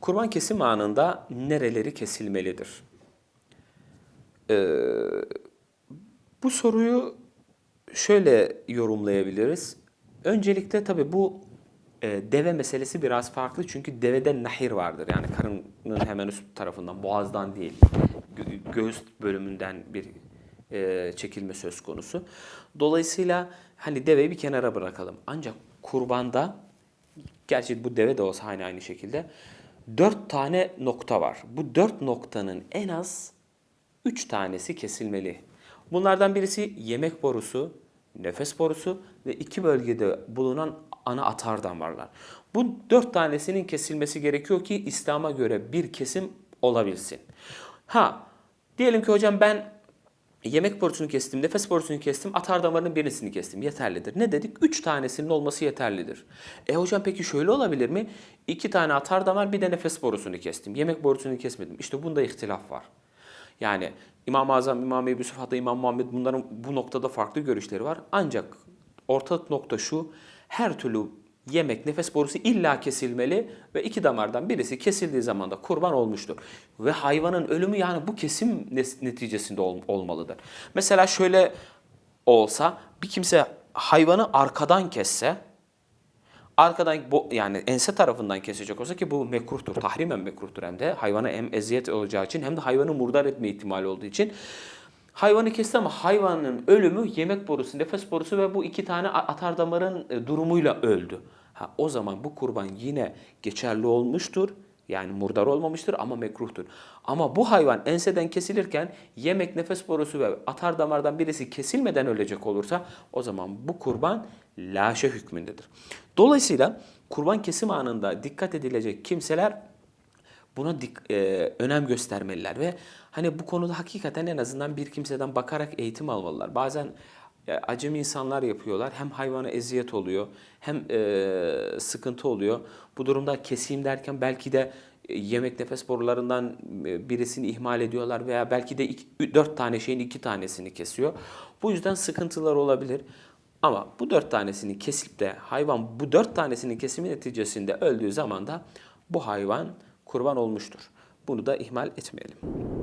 Kurban kesim anında nereleri kesilmelidir? Ee, bu soruyu şöyle yorumlayabiliriz. Öncelikle tabii bu e, deve meselesi biraz farklı çünkü devede nahir vardır. Yani karının hemen üst tarafından, boğazdan değil, gö- göğüs bölümünden bir e, çekilme söz konusu. Dolayısıyla hani deveyi bir kenara bırakalım. Ancak kurbanda, gerçi bu deve de olsa hani aynı şekilde, dört tane nokta var. Bu dört noktanın en az üç tanesi kesilmeli. Bunlardan birisi yemek borusu, nefes borusu ve iki bölgede bulunan ana atar damarlar. Bu dört tanesinin kesilmesi gerekiyor ki İslam'a göre bir kesim olabilsin. Ha, diyelim ki hocam ben yemek borusunu kestim, nefes borusunu kestim, atar damarının birisini kestim. Yeterlidir. Ne dedik? Üç tanesinin olması yeterlidir. E hocam peki şöyle olabilir mi? İki tane atar damar bir de nefes borusunu kestim. Yemek borusunu kesmedim. İşte bunda ihtilaf var. Yani İmam-ı Azam, İmam Ebu hatta İmam Muhammed bunların bu noktada farklı görüşleri var. Ancak ortak nokta şu, her türlü yemek, nefes borusu illa kesilmeli ve iki damardan birisi kesildiği zaman da kurban olmuştur. Ve hayvanın ölümü yani bu kesim neticesinde ol- olmalıdır. Mesela şöyle olsa bir kimse hayvanı arkadan kesse arkadan yani ense tarafından kesecek olsa ki bu mekruhtur. Tahrimen mekruhtur hem de. Hayvana hem eziyet olacağı için hem de hayvanı murdar etme ihtimali olduğu için. Hayvanı kesti ama hayvanın ölümü yemek borusu, nefes borusu ve bu iki tane atar damarın e, durumuyla öldü. Ha, o zaman bu kurban yine geçerli olmuştur. Yani murdar olmamıştır ama mekruhtur. Ama bu hayvan enseden kesilirken yemek, nefes borusu ve atar damardan birisi kesilmeden ölecek olursa o zaman bu kurban laşe hükmündedir. Dolayısıyla kurban kesim anında dikkat edilecek kimseler buna dik- e, önem göstermeliler ve hani bu konuda hakikaten en azından bir kimseden bakarak eğitim almalılar. Bazen e, acemi insanlar yapıyorlar. Hem hayvana eziyet oluyor hem e, sıkıntı oluyor. Bu durumda keseyim derken belki de e, yemek nefes borularından e, birisini ihmal ediyorlar veya belki de iki, dört tane şeyin iki tanesini kesiyor. Bu yüzden sıkıntılar olabilir. Ama bu dört tanesini kesip de hayvan bu dört tanesinin kesimi neticesinde öldüğü zaman da bu hayvan kurban olmuştur. Bunu da ihmal etmeyelim.